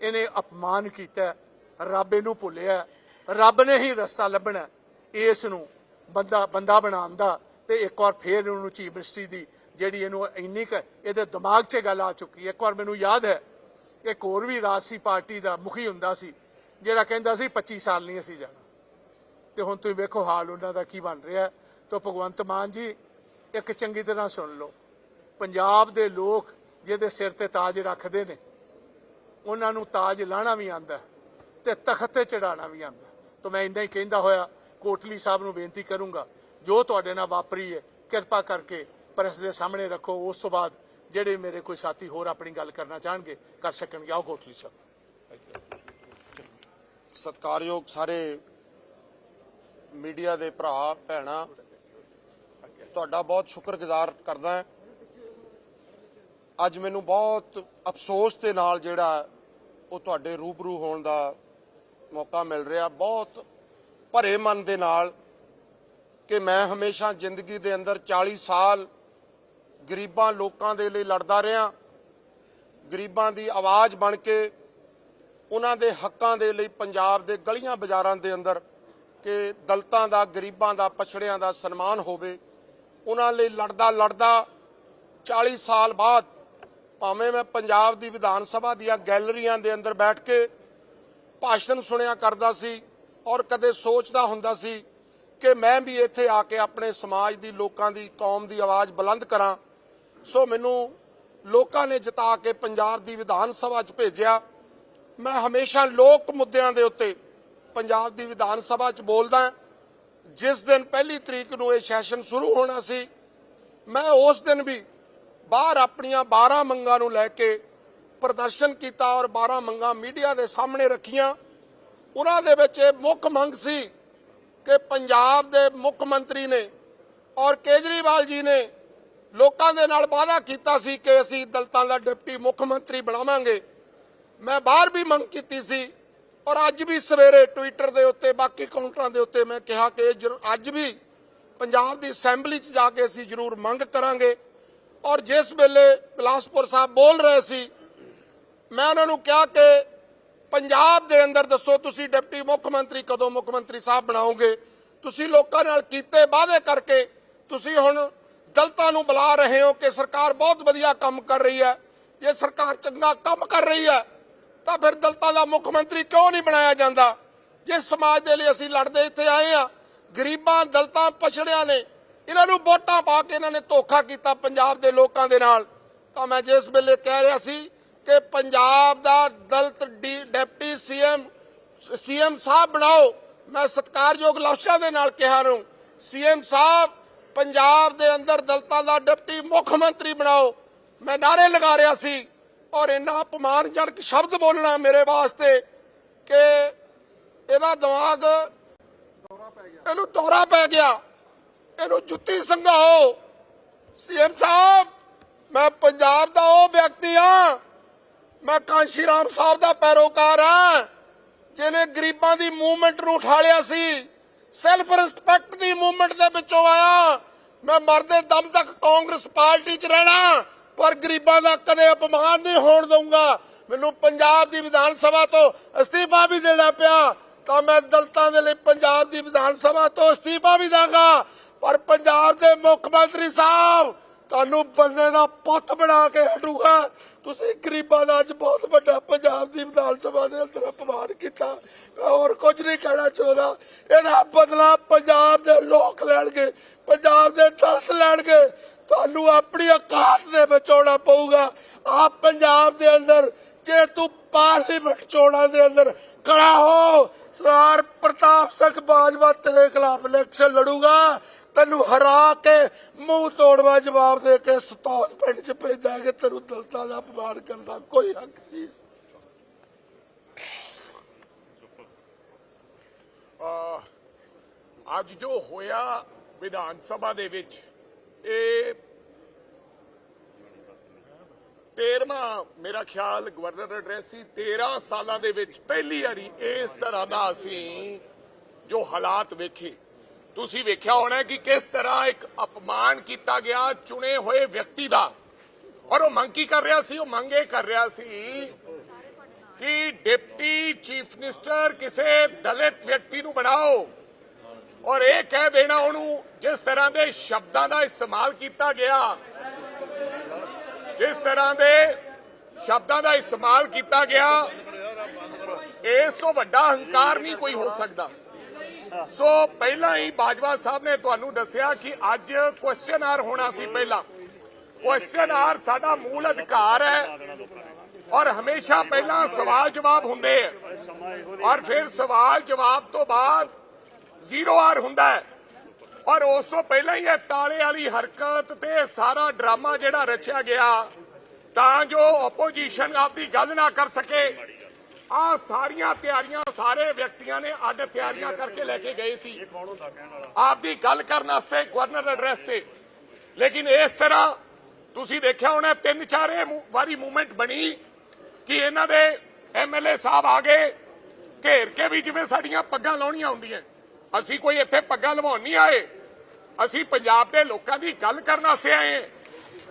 ਇਹਨੇ ਅਪਮਾਨ ਕੀਤਾ ਰੱਬ ਇਹਨੂੰ ਭੁੱਲਿਆ ਰੱਬ ਨੇ ਹੀ ਰਸਤਾ ਲੱਭਣਾ ਇਸ ਨੂੰ ਬੰਦਾ ਬੰਦਾ ਬਣਾਉਣ ਦਾ ਤੇ ਇੱਕ ਵਾਰ ਫੇਰ ਉਹਨੂੰ ਚੀਫ ਮਿਨਿਸਟਰੀ ਦੀ ਜਿਹੜੀ ਇਹਨੂੰ ਇੰਨੀ ਕੁ ਇਹਦੇ ਦਿਮਾਗ 'ਚ ਗੱਲ ਆ ਚੁੱਕੀ ਹੈ। ਇੱਕ ਵਾਰ ਮੈਨੂੰ ਯਾਦ ਹੈ, ਇੱਕ ਹੋਰ ਵੀ ਰਾਜਸੀ ਪਾਰਟੀ ਦਾ ਮੁਖੀ ਹੁੰਦਾ ਸੀ, ਜਿਹੜਾ ਕਹਿੰਦਾ ਸੀ 25 ਸਾਲ ਨਹੀਂ ਅਸੀਂ ਜਾਣਾ। ਤੇ ਹੁਣ ਤੁਸੀਂ ਵੇਖੋ ਹਾਲ ਉਹਨਾਂ ਦਾ ਕੀ ਬਣ ਰਿਹਾ। ਤਾਂ ਭਗਵੰਤ ਮਾਨ ਜੀ, ਇੱਕ ਚੰਗੀ ਤਰ੍ਹਾਂ ਸੁਣ ਲਓ। ਪੰਜਾਬ ਦੇ ਲੋਕ ਜਿਹਦੇ ਸਿਰ ਤੇ ਤਾਜ ਰੱਖਦੇ ਨੇ, ਉਹਨਾਂ ਨੂੰ ਤਾਜ ਲਾਣਾ ਵੀ ਆਂਦਾ ਤੇ ਤਖਤ ਤੇ ਚੜਾਉਣਾ ਵੀ ਆਂਦਾ ਤਾਂ ਮੈਂ ਇੰਨਾ ਹੀ ਕਹਿੰਦਾ ਹੋਇਆ, ਕੋਟਲੀ ਸਾਹਿਬ ਨੂੰ ਬੇਨਤੀ ਕਰੂੰਗਾ, ਜੋ ਤੁਹਾਡੇ ਨਾਲ ਵਾਪਰੀ ਹੈ, ਕਿਰਪਾ ਕਰਕੇ ਪ੍ਰੈਸ ਦੇ ਸਾਹਮਣੇ ਰੱਖੋ। ਉਸ ਤੋਂ ਬਾਅਦ ਜਿਹੜੇ ਮੇਰੇ ਕੋਈ ਸਾਥੀ ਹੋਰ ਆਪਣੀ ਗੱਲ ਕਰਨਾ ਚਾਹਣਗੇ, ਕਰ ਸਕਣਗੇ। ਆਓ ਕੋਟਲੀ ਸਾਹਿਬ। ਸਤਿਕਾਰਯੋਗ ਸਾਰੇ ਮੀਡੀਆ ਦੇ ਭਰਾ, ਭੈਣਾਂ, ਤੁਹਾਡਾ ਬਹੁਤ ਸ਼ੁਕਰਗੁਜ਼ਾਰ ਕਰਦਾ ਹਾਂ। ਅੱਜ ਮੈਨੂੰ ਬਹੁਤ ਅਫਸੋਸ ਦੇ ਨਾਲ ਜਿਹੜਾ ਉਹ ਤੁਹਾਡੇ ਰੂਬਰੂ ਹੋਣ ਦਾ ਮੌਕਾ ਮਿਲ ਰਿਹਾ। ਬਹੁਤ ਭਰੇ ਮਨ ਦੇ ਨਾਲ ਕਿ ਮੈਂ ਹਮੇਸ਼ਾ ਜ਼ਿੰਦਗੀ ਦੇ ਅੰਦਰ 40 ਸਾਲ ਗਰੀਬਾਂ ਲੋਕਾਂ ਦੇ ਲਈ ਲੜਦਾ ਰਿਹਾ। ਗਰੀਬਾਂ ਦੀ ਆਵਾਜ਼ ਬਣ ਕੇ ਉਹਨਾਂ ਦੇ ਹੱਕਾਂ ਦੇ ਲਈ ਪੰਜਾਬ ਦੇ ਗਲੀਆਂ ਬਾਜ਼ਾਰਾਂ ਦੇ ਅੰਦਰ ਕਿ ਦਲਤਾਂ ਦਾ, ਗਰੀਬਾਂ ਦਾ, ਪਛੜਿਆਂ ਦਾ ਸਨਮਾਨ ਹੋਵੇ, ਉਹਨਾਂ ਲਈ ਲੜਦਾ ਲੜਦਾ 40 ਸਾਲ ਬਾਅਦ ਭਾਵੇਂ ਮੈਂ ਪੰਜਾਬ ਦੀ ਵਿਧਾਨ ਸਭਾ ਦੀਆਂ ਗੈਲਰੀਆਂ ਦੇ ਅੰਦਰ ਬੈਠ ਕੇ ਭਾਸ਼ਣ ਸੁਣਿਆ ਕਰਦਾ ਸੀ ਔਰ ਕਦੇ ਸੋਚਦਾ ਹੁੰਦਾ ਸੀ ਕਿ ਮੈਂ ਵੀ ਇੱਥੇ ਆ ਕੇ ਆਪਣੇ ਸਮਾਜ ਦੀ, ਲੋਕਾਂ ਦੀ, ਕੌਮ ਦੀ ਆਵਾਜ਼ ਬੁਲੰਦ ਕਰਾਂ। ਸੋ ਮੈਨੂੰ ਲੋਕਾਂ ਨੇ ਜਿਤਾ ਕੇ ਪੰਜਾਬ ਦੀ ਵਿਧਾਨ ਸਭਾ 'ਚ ਭੇਜਿਆ। ਮੈਂ ਹਮੇਸ਼ਾ ਲੋਕ ਮੁੱਦਿਆਂ ਦੇ ਉੱਤੇ ਪੰਜਾਬ ਦੀ ਵਿਧਾਨ ਸਭਾ 'ਚ ਬੋਲਦਾ ਜਿਸ ਦਿਨ ਪਹਿਲੀ ਤਰੀਕ ਨੂੰ ਇਹ ਸੈਸ਼ਨ ਸ਼ੁਰੂ ਹੋਣਾ ਸੀ, ਮੈਂ ਉਸ ਦਿਨ ਵੀ ਬਾਹਰ ਆਪਣੀਆਂ 12 ਮੰਗਾਂ ਨੂੰ ਲੈ ਕੇ ਪ੍ਰਦਰਸ਼ਨ ਕੀਤਾ ਔਰ 12 ਮੰਗਾਂ ਮੀਡੀਆ ਦੇ ਸਾਹਮਣੇ ਰੱਖੀਆਂ। ਉਹਨਾਂ ਦੇ ਵਿੱਚ ਇਹ ਮੁੱਖ ਮੰਗ ਸੀ ਕਿ ਪੰਜਾਬ ਦੇ ਮੁੱਖ ਮੰਤਰੀ ਨੇ ਔਰ ਕੇਜਰੀਵਾਲ ਜੀ ਨੇ ਲੋਕਾਂ ਦੇ ਨਾਲ ਵਾਅਦਾ ਕੀਤਾ ਸੀ ਕਿ ਅਸੀਂ ਦਲਤਾਂ ਦਾ ਡਿਪਟੀ ਮੁੱਖ ਮੰਤਰੀ ਬਣਾਵਾਂਗੇ। ਮੈਂ ਬਾਹਰ ਵੀ ਮੰਗ ਕੀਤੀ ਸੀ ਔਰ ਅੱਜ ਵੀ ਸਵੇਰੇ ਟਵਿੱਟਰ ਦੇ ਉੱਤੇ, ਬਾਕੀ ਕਾਊਂਟਰਾਂ ਦੇ ਉੱਤੇ ਮੈਂ ਕਿਹਾ ਕਿ ਇਹ ਅੱਜ ਵੀ ਪੰਜਾਬ ਦੀ ਅਸੈਂਬਲੀ 'ਚ ਜਾ ਕੇ ਅਸੀਂ ਜ਼ਰੂਰ ਮੰਗ ਕਰਾਂਗੇ। ਔਰ ਜਿਸ ਵੇਲੇ ਬਿਲਾਸਪੁਰ ਸਾਹਿਬ ਬੋਲ ਰਹੇ ਸੀ, ਮੈਂ ਉਹਨਾਂ ਨੂੰ ਕਿਹਾ ਕਿ ਪੰਜਾਬ ਦੇ ਅੰਦਰ ਦੱਸੋ, ਤੁਸੀਂ ਡਿਪਟੀ ਮੁੱਖ ਮੰਤਰੀ ਕਦੋਂ ਮੁੱਖ ਮੰਤਰੀ ਸਾਹਿਬ ਬਣਾਓਗੇ? ਤੁਸੀਂ ਲੋਕਾਂ ਨਾਲ ਕੀਤੇ ਵਾਅਦੇ ਕਰਕੇ ਤੁਸੀਂ ਹੁਣ ਦਲਤਾਂ ਨੂੰ ਬੁਲਾ ਰਹੇ ਹੋ ਕਿ ਸਰਕਾਰ ਬਹੁਤ ਵਧੀਆ ਕੰਮ ਕਰ ਰਹੀ ਹੈ। ਜੇ ਸਰਕਾਰ ਚੰਗਾ ਕੰਮ ਕਰ ਰਹੀ ਹੈ। ਤਾਂ ਫਿਰ ਦਲਤਾਂ ਦਾ ਮੁੱਖ ਮੰਤਰੀ ਕਿਉਂ ਨਹੀਂ ਬਣਾਇਆ ਜਾਂਦਾ? ਜਿਸ ਸਮਾਜ ਦੇ ਲਈ ਅਸੀਂ ਲੜਦੇ ਇੱਥੇ ਆਏ ਆ ਗਰੀਬਾਂ, ਦਲਤਾਂ ਪਛੜਿਆਂ ਨੇ, ਇਹਨਾਂ ਨੂੰ ਵੋਟਾਂ ਪਾ ਕੇ ਇਹਨਾਂ ਨੇ ਧੋਖਾ ਕੀਤਾ ਪੰਜਾਬ ਦੇ ਲੋਕਾਂ ਦੇ ਨਾਲ। ਤਾਂ ਮੈਂ ਜਿਸ ਵੇਲੇ ਕਹਿ ਰਿਹਾ ਸੀ ਕਿ ਪੰਜਾਬ ਦਾ ਦਲਤ ਡੀ- ਡਿਪਟੀ ਸੀਐਮ ਸੀਐਮ ਸਾਹਿਬ ਬਣਾਓ, ਮੈਂ ਸਤਿਕਾਰਯੋਗ ਲਫ਼ਜ਼ਾਂ ਦੇ ਨਾਲ ਕਿਹਾ ਨੂੰ ਸੀਐਮ ਸਾਹਿਬ, ਪੰਜਾਬ ਦੇ ਅੰਦਰ ਦਲਤਾਂ ਦਾ ਡਿਪਟੀ ਮੁੱਖ ਮੰਤਰੀ ਬਣਾਓ। ਮੈਂ ਨਾਰੇ ਲਗਾ ਰਿਹਾ ਸੀ ਔਰ ਇੰਨਾ ਅਪਮਾਨਜਨਕ ਸ਼ਬਦ ਬੋਲਣਾ ਮੇਰੇ ਵਾਸਤੇ ਕਿ ਇਹਦਾ ਦਿਮਾਗ ਇਹਨੂੰ ਦੌਰਾ ਪੈ ਗਿਆ। ਇਹਨੂੰ ਜੁੱਤੀ ਸੰਘਾਓ। ਸੀਐਮ ਸਾਹਿਬ, ਮੈਂ ਪੰਜਾਬ ਦਾ ਉਹ ਵਿਅਕਤੀ ਹਾਂ। ਮੈਂ ਕਾਂਸ਼ੀ ਰਾਮ ਸਾਹਿਬ ਦਾ ਪੈਰੋਕਾਰ ਹਾਂ। ਜਿਹਨੇ ਗਰੀਬਾਂ ਦੀ ਮੂਵਮੈਂਟ ਨੂੰ ਉਠਾਲਿਆ ਸੀ। ਸੈਲਫ ਰਿਸਪੈਕਟ ਦੀ ਮੂਵਮੈਂਟ ਦੇ ਵਿੱਚੋਂ ਆਇਆ। ਮੈਂ ਮਰਦੇ ਦਮ ਤੱਕ ਕਾਂਗਰਸ ਪਾਰਟੀ 'ਚ ਰਹਿਣਾ। ਪਰ ਗਰੀਬਾਂ ਦਾ ਕਦੇ ਅਪਮਾਨ ਨਹੀਂ ਹੋਣ ਦਊਂਗਾ। ਮੈਨੂੰ ਪੰਜਾਬ ਦੀ ਵਿਧਾਨ ਸਭਾ ਤੋਂ ਅਸਤੀਫਾ ਵੀ ਦੇਣਾ ਪਿਆ। ਤਾਂ ਮੈਂ ਦਲਤਾਂ ਦੇ ਲਈ ਪੰਜਾਬ ਦੀ ਵਿਧਾਨ ਸਭਾ ਤੋਂ ਅਸਤੀਫਾ ਵੀ ਦਾਂਗਾ ਪਰ ਪੰਜਾਬ ਦੇ ਮੁੱਖ ਮੰਤਰੀ ਸਾਹਿਬ, ਤੁਹਾਨੂੰ ਬੰਦੇ ਦਾ ਪੁੱਤ ਬਣਾ ਕੇ ਹਟੂਗਾ। ਤੁਸੀਂ ਗਰੀਬਾਂ ਦਾ ਅੱਜ ਬਹੁਤ ਵੱਡਾ ਪੰਜਾਬ ਦੀ ਵਿਧਾਨ ਸਭਾ ਦੇ ਅੰਦਰ ਅਪਮਾਨ ਕੀਤਾ। ਮੈਂ ਹੋਰ ਕੁਝ ਨਹੀਂ ਕਹਿਣਾ ਚਾਹੁੰਦਾ। ਇਹਦਾ ਬਦਲਾ ਪੰਜਾਬ ਦੇ ਲੋਕ ਲੈਣਗੇ, ਪੰਜਾਬ ਦੇ ਦਲਤ ਲੈਣਗੇ। ਤੁਹਾਨੂੰ ਆਪਣੀ ਔਕਾਤ ਦੇ ਵਿੱਚ ਪਊਗਾ। ਆਪ ਪੰਜਾਬ ਦੇ ਅੰਦਰ, ਜੇ ਤੂੰ ਪਾਰਲੀਮੈਂਟ ਚੋਣਾਂ ਦੇ ਅੰਦਰ ਖੜਾ ਹੋ, ਸਰਦਾਰ ਪ੍ਰਤਾਪ ਸਿੰਘ ਬਾਜਵਾ ਤੇਰੇ ਖਿਲਾਫ ਇਲੈਕਸ਼ਨ ਲੜੂਗਾ। ਤੈਨੂੰ ਹਰਾ ਕੇ ਮੂੰਹ ਤੋੜਵਾ ਜਵਾਬ ਦੇ ਕੇ ਸਤੌਲ ਪਿੰਡ 'ਚ ਭੇਜਾਂਗੇ ਤੈਨੂੰ ਦਲਤਾ ਦਾ ਅਪਮਾਨ ਕਰਦਾ ਕੋਈ ਹੱਕ ਨਹੀਂ। ਅੱਜ ਜੋ ਹੋਇਆ ਵਿਧਾਨ ਸਭਾ ਦੇ ਵਿੱਚ ਇਹ 13ਵਾਂ ਮੇਰਾ ਖਿਆਲ ਗਵਰਨਰ ਐਡਰੈਸ ਸੀ 13 ਸਾਲਾਂ ਦੇ ਵਿੱਚ ਪਹਿਲੀ ਵਾਰੀ ਇਸ ਤਰ੍ਹਾਂ ਦਾ ਅਸੀਂ ਜੋ ਹਾਲਾਤ ਵੇਖੇ। ਤੁਸੀਂ ਵੇਖਿਆ ਹੋਣਾ ਕਿ ਕਿਸ ਤਰ੍ਹਾਂ ਇੱਕ ਅਪਮਾਨ ਕੀਤਾ ਗਿਆ, ਚੁਣੇ ਹੋਏ ਵਿਅਕਤੀ ਦਾ। ਔਰ ਉਹ ਮੰਗ ਕੀ ਕਰ ਰਿਹਾ ਸੀ? ਉਹ ਮੰਗ ਇਹ ਕਰ ਰਿਹਾ ਸੀ ਕਿ ਡਿਪਟੀ ਚੀਫ ਮਿਨਿਸਟਰ ਕਿਸੇ ਦਲਿਤ ਵਿਅਕਤੀ ਨੂੰ ਬਣਾਓ। ਔਰ ਇਹ ਕਹਿ ਦੇਣਾ ਉਹਨੂੰ, ਜਿਸ ਤਰ੍ਹਾਂ ਦੇ ਸ਼ਬਦਾਂ ਦਾ ਇਸਤੇਮਾਲ ਕੀਤਾ ਗਿਆ, ਜਿਸ ਤਰ੍ਹਾਂ ਦੇ ਸ਼ਬਦਾਂ ਦਾ ਇਸਤੇਮਾਲ ਕੀਤਾ ਗਿਆ, ਇਸ ਤੋਂ ਵੱਡਾ ਹੰਕਾਰ ਨਹੀਂ ਕੋਈ ਹੋ ਸਕਦਾ। ਸੋ ਪਹਿਲਾਂ ਹੀ ਬਾਜਵਾ ਸਾਹਿਬ ਨੇ ਤੁਹਾਨੂੰ ਦੱਸਿਆ ਕਿ ਅੱਜ ਕੁਐਸਚਨ ਆਰ ਹੋਣਾ ਸੀ ਪਹਿਲਾਂ। ਕੁਐਸਚਨ ਆਰ ਸਾਡਾ ਮੂਲ ਅਧਿਕਾਰ ਹੈ ਔਰ ਹਮੇਸ਼ਾ ਪਹਿਲਾਂ ਸਵਾਲ ਜਵਾਬ ਹੁੰਦੇ ਹੈ ਔਰ ਫਿਰ ਸਵਾਲ ਜਵਾਬ ਤੋਂ ਬਾਅਦ ਜ਼ੀਰੋ ਆਰ ਹੁੰਦਾ ਹੈ। ਔਰ ਉਸ ਤੋਂ ਪਹਿਲਾਂ ਹੀ ਇਹ ਤਾਲੇ ਵਾਲੀ ਹਰਕਤ ਤੇ ਸਾਰਾ ਡਰਾਮਾ ਜਿਹੜਾ ਰਚਿਆ ਗਿਆ, ਤਾਂ ਜੋ ਆਪੋਜੀਸ਼ਨ ਆਪਦੀ ਗੱਲ ਨਾ ਕਰ ਸਕੇ। ਆ ਸਾਰੀਆਂ ਤਿਆਰੀਆਂ ਸਾਰੇ ਵਿਅਕਤੀਆਂ ਨੇ ਅੱਡ ਤਿਆਰੀਆਂ ਕਰਕੇ ਲੈ ਕੇ ਗਏ ਸੀ। ਆਪਦੀ ਗੱਲ ਕਰਨ ਵਾਸਤੇ ਗਵਰਨਰ ਐਡਰੈਸ ਤੇ। ਲੇਕਿਨ ਇਸ ਤਰ੍ਹਾਂ ਤੁਸੀਂ ਦੇਖਿਆ ਹੋਣਾ, ਤਿੰਨ ਚਾਰ ਵਾਰੀ ਮੂਵਮੈਂਟ ਬਣੀ ਕਿ ਇਹਨਾਂ ਦੇ ਐਮਐਲਏ ਸਾਹਿਬ ਆ ਗਏ। ਘੇਰ ਕੇ ਵੀ ਜਿਵੇਂ ਸਾਡੀਆਂ ਪੱਗਾਂ ਲਾਉਣੀਆਂ ਹੁੰਦੀਆਂ। ਅਸੀਂ ਕੋਈ ਇੱਥੇ ਪੱਗਾਂ ਲਵਾਉਣ ਨਹੀਂ ਆਏ। ਅਸੀਂ ਪੰਜਾਬ ਦੇ ਲੋਕਾਂ ਦੀ ਗੱਲ ਕਰਨ ਵਾਸਤੇ ਆਏ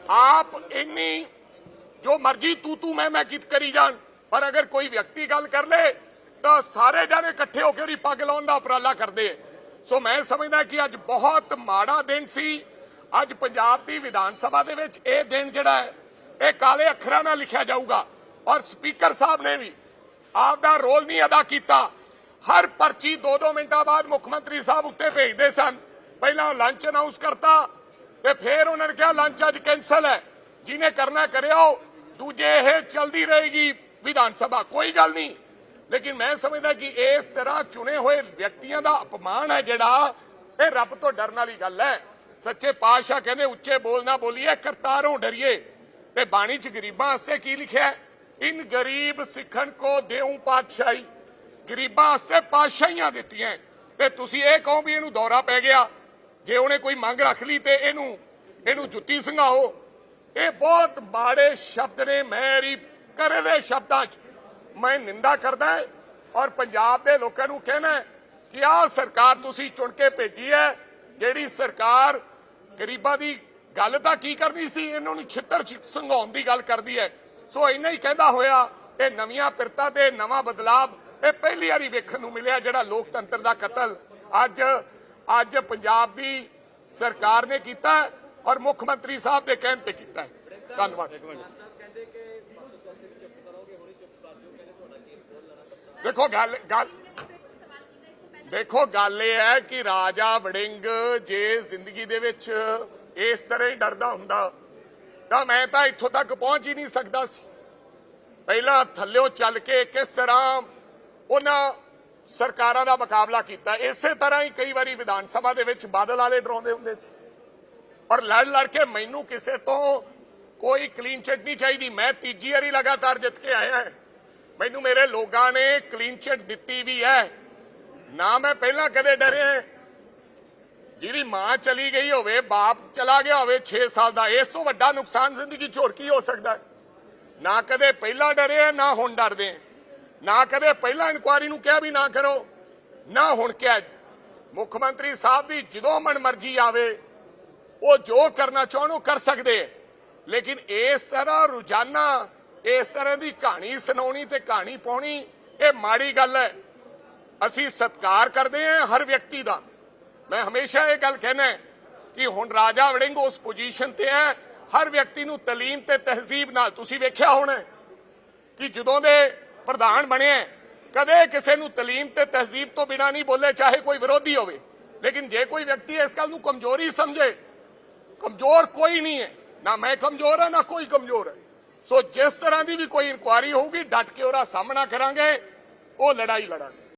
ਆਪ ਇੰਨੀ ਜੋ ਮਰਜ਼ੀ ਤੂੰ ਤੂੰ ਮੈਂ ਮੈਂ ਕਿਤ ਕਰੀ ਜਾਣ, ਪਰ ਅਗਰ ਕੋਈ ਵਿਅਕਤੀ ਗੱਲ ਕਰ ਲੇ, ਤਾਂ ਸਾਰੇ ਜਾਣੇ ਇਕੱਠੇ ਹੋ ਕੇ ਉਹਦੀ ਪੱਗ ਲਾਉਣ ਦਾ ਉਪਰਾਲਾ ਕਰਦੇ ਹੈ। ਸੋ ਮੈਂ ਸਮਝਦਾ ਕਿ ਅੱਜ ਬਹੁਤ ਮਾੜਾ ਦਿਨ ਸੀ। ਅੱਜ ਪੰਜਾਬ ਦੀ ਵਿਧਾਨ ਸਭਾ ਦੇ ਵਿੱਚ ਇਹ ਦਿਨ ਜਿਹੜਾ ਹੈ, ਇਹ ਕਾਲੇ ਅੱਖਰਾਂ ਨਾਲ ਲਿਖਿਆ ਜਾਊਗਾ। ਔਰ ਸਪੀਕਰ ਸਾਹਿਬ ਨੇ ਵੀ ਆਪ ਦਾ ਰੋਲ ਨਹੀਂ ਅਦਾ ਕੀਤਾ। ਹਰ ਪਰਚੀ 2-2 ਮਿੰਟਾਂ ਬਾਅਦ ਮੁੱਖ ਮੰਤਰੀ ਸਾਹਿਬ ਉੱਤੇ ਭੇਜਦੇ ਸਨ। ਪਹਿਲਾਂ ਲੰਚ ਅਨਾਉਂਸ ਕਰਤਾ ਤੇ ਫਿਰ ਉਹਨਾਂ ਨੇ ਕਿਹਾ ਲੰਚ ਅੱਜ ਕੈਨਸਲ ਹੈ। ਜਿਹਨੇ ਕਰਨਾ ਕਰਿਓ ਦੂਜੇ ਇਹ ਚਲਦੀ ਰਹੇਗੀ ਵਿਧਾਨ ਸਭਾ। ਕੋਈ ਗੱਲ ਨਹੀਂ। ਲੇਕਿਨ ਮੈਂ ਸਮਝਦਾ ਕਿ ਇਸ ਤਰ੍ਹਾਂ ਚੁਣੇ ਹੋਏ ਵਿਅਕਤੀਆਂ ਦਾ ਅਪਮਾਨ ਹੈ ਜਿਹੜਾ, ਇਹ ਰੱਬ ਤੋਂ ਡਰਨ ਵਾਲੀ ਗੱਲ ਹੈ। ਸੱਚੇ ਪਾਤਸ਼ਾਹ ਕਹਿੰਦੇ, ਉੱਚੇ ਬੋਲ ਨਾ ਬੋਲੀਏ, ਕਰਤਾਰੋਂ ਡਰੀਏ। ਤੇ ਬਾਣੀ ਚ ਗਰੀਬਾਂ ਵਾਸਤੇ ਕੀ ਲਿਖਿਆ ਇਨ ਗਰੀਬ ਸਿੱਖਣ ਕੋ ਦੇਉ ਪਾਤਸ਼ਾਹੀ। ਗਰੀਬਾਂ ਵਾਸਤੇ ਪਾਤਸ਼ਾਹੀਆਂ ਦਿੱਤੀਆਂ। ਤੇ ਤੁਸੀਂ ਇਹ ਕਹੋ ਵੀ ਇਹਨੂੰ ਦੌਰਾ ਪੈ ਗਿਆ। ਜੇ ਉਹਨੇ ਕੋਈ ਮੰਗ ਰੱਖ ਲਈ ਤੇ ਇਹਨੂੰ ਇਹਨੂੰ ਜੁੱਤੀ ਸੰਘਾਓ। ਇਹ ਬਹੁਤ ਮਾੜੇ ਸ਼ਬਦ ਨੇ ਮੇਰੀ ਕਰੜੇ ਸ਼ਬਦਾਂ 'ਚ। ਮੈਂ ਨਿੰਦਾ ਕਰਦਾ ਔਰ ਪੰਜਾਬ ਦੇ ਲੋਕਾਂ ਨੂੰ ਕਹਿਣਾ ਕਿ ਆਹ ਸਰਕਾਰ ਤੁਸੀਂ ਚੁਣ ਕੇ ਭੇਜੀ ਹੈ, ਜਿਹੜੀ ਸਰਕਾਰ ਗਰੀਬਾਂ ਦੀ ਗੱਲ ਤਾਂ ਕੀ ਕਰਨੀ ਸੀ? ਇਹਨਾਂ ਨੂੰ ਛਿੱਤਰ ਸੰਘਾਉਣ ਦੀ ਗੱਲ ਕਰਦੀ ਹੈ। ਸੋ ਇੰਨਾ ਹੀ ਕਹਿੰਦਾ ਹੋਇਆ, ਇਹ ਨਵੀਆਂ ਪਿਰਤਾ ਤੇ ਨਵਾਂ ਬਦਲਾਵ ਇਹ ਪਹਿਲੀ ਵਾਰੀ ਵੇਖਣ ਨੂੰ ਮਿਲਿਆ ਜਿਹੜਾ ਲੋਕਤੰਤਰ ਦਾ ਕਤਲ ਅੱਜ ਅੱਜ ਪੰਜਾਬ ਦੀ ਸਰਕਾਰ ਨੇ ਕੀਤਾ ਔਰ ਮੁੱਖ ਮੰਤਰੀ ਸਾਹਿਬ ਦੇ ਕਹਿਣ ਤੇ ਕੀਤਾ ਹੈ। ਧੰਨਵਾਦ। ਦੇਖੋ ਗੱਲ ਗੱਲ ਦੇਖੋ ਗੱਲ ਇਹ ਹੈ ਕਿ ਰਾਜਾ ਵੜਿੰਗ ਜੇ ਜ਼ਿੰਦਗੀ ਦੇ ਵਿੱਚ ਇਸ ਤਰ੍ਹਾਂ ਹੀ ਡਰਦਾ ਹੁੰਦਾ ਤਾਂ ਮੈਂ ਤਾਂ ਇੱਥੋਂ ਤੱਕ ਪਹੁੰਚ ਹੀ ਨਹੀਂ ਸਕਦਾ ਸੀ। ਪਹਿਲਾਂ ਥੱਲਿਓ ਚੱਲ ਕੇ ਕਿਸ ਤਰ੍ਹਾਂ ਉਹਨਾਂ ਸਰਕਾਰਾਂ ਦਾ ਮੁਕਾਬਲਾ ਕੀਤਾ। ਇਸੇ ਤਰ੍ਹਾਂ ਹੀ ਕਈ ਵਾਰੀ ਵਿਧਾਨ ਸਭਾ ਦੇ ਵਿੱਚ ਬਾਦਲ ਵਾਲੇ ਡਰਾਉਂਦੇ ਹੁੰਦੇ ਸੀ। ਔਰ ਲੜ ਲੜ ਕੇ ਮੈਨੂੰ ਕਿਸੇ ਤੋਂ ਕੋਈ ਕਲੀਨ ਚਿੱਟ ਨਹੀਂ ਚਾਹੀਦੀ। ਮੈਂ ਤੀਜੀ ਵਾਰੀ ਲਗਾਤਾਰ ਜਿੱਤ ਕੇ ਆਇਆ ਮੈਨੂੰ ਮੇਰੇ ਲੋਕਾਂ ਨੇ ਕਲੀਨ ਚਿੱਟ ਦਿੱਤੀ ਵੀ ਹੈ। ਨਾ ਮੈਂ ਪਹਿਲਾਂ ਕਦੇ ਡਰਿਆ। ਜਿਹਦੀ ਮਾਂ ਚਲੀ ਗਈ ਹੋਵੇ, ਬਾਪ ਚਲਾ ਗਿਆ ਹੋਵੇ 6 ਸਾਲ ਦਾ, ਇਸ ਤੋਂ ਵੱਡਾ ਨੁਕਸਾਨ ਜ਼ਿੰਦਗੀ 'ਚ ਹੋਰ ਕੀ ਹੋ ਸਕਦਾ ਨਾ ਕਦੇ ਪਹਿਲਾਂ ਡਰਿਆ, ਨਾ ਹੁਣ ਡਰਦੇ। ਹਾਂ। ਨਾ ਕਦੇ ਪਹਿਲਾਂ ਇਨਕੁਆਰੀ ਨੂੰ ਕਿਹਾ ਵੀ ਨਾ ਕਰੋ, ਨਾ ਹੁਣ ਕਿਹਾ। ਮੁੱਖ ਮੰਤਰੀ ਸਾਹਿਬ ਦੀ ਜਦੋਂ ਮਨ ਮਰਜ਼ੀ ਆਵੇ, ਉਹ ਜੋ ਕਰਨਾ ਚਾਹਣ, ਉਹ ਕਰ ਸਕਦੇ ਹੈ। ਲੇਕਿਨ ਇਸ ਤਰ੍ਹਾਂ ਰੋਜ਼ਾਨਾ, ਇਸ ਤਰ੍ਹਾਂ ਦੀ ਕਹਾਣੀ ਸੁਣਾਉਣੀ ਤੇ ਕਹਾਣੀ ਪਾਉਣੀ, ਇਹ ਮਾੜੀ ਗੱਲ ਹੈ। ਅਸੀਂ ਸਤਿਕਾਰ ਕਰਦੇ ਹਾਂ ਹਰ ਵਿਅਕਤੀ ਦਾ। ਮੈਂ ਹਮੇਸ਼ਾ ਇਹ ਗੱਲ ਕਹਿਣਾ ਕਿ ਹੁਣ ਰਾਜਾ ਵੜਿੰਗ ਉਸ ਪੋਜੀਸ਼ਨ ਤੇ ਹੈ, ਹਰ ਵਿਅਕਤੀ ਨੂੰ ਤਾਲੀਮ ਤੇ ਤਹਿਜ਼ੀਬ ਨਾਲ। ਤੁਸੀਂ ਵੇਖਿਆ ਹੋਣਾ ਕਿ ਜਦੋਂ ਦੇ ਪ੍ਰਧਾਨ ਬਣਿਆ ਕਦੇ ਕਿਸੇ ਨੂੰ ਤਾਲੀਮ ਤੇ ਤਹਿਜ਼ੀਬ ਤੋਂ ਬਿਨਾ ਨਹੀਂ ਬੋਲੇ, ਚਾਹੇ ਕੋਈ ਵਿਰੋਧੀ ਹੋਵੇ। ਲੇਕਿਨ ਜੇ ਕੋਈ ਵਿਅਕਤੀ ਇਸ ਗੱਲ ਨੂੰ ਕਮਜ਼ੋਰੀ ਸਮਝੇ, ਕਮਜ਼ੋਰ ਕੋਈ ਨਹੀਂ ਹੈ। ਨਾ ਮੈਂ ਕਮਜ਼ੋਰ ਹਾਂ, ਨਾ ਕੋਈ ਕਮਜ਼ੋਰ ਹੈ। ਸੋ ਜਿਸ ਤਰ੍ਹਾਂ ਦੀ ਵੀ ਕੋਈ ਇਨਕੁਆਰੀ ਹੋਊਗੀ, ਡਟ ਕੇ ਉਹਦਾ ਸਾਹਮਣਾ ਕਰਾਂਗੇ, ਉਹ ਲੜਾਈ ਲੜਾਂਗੇ।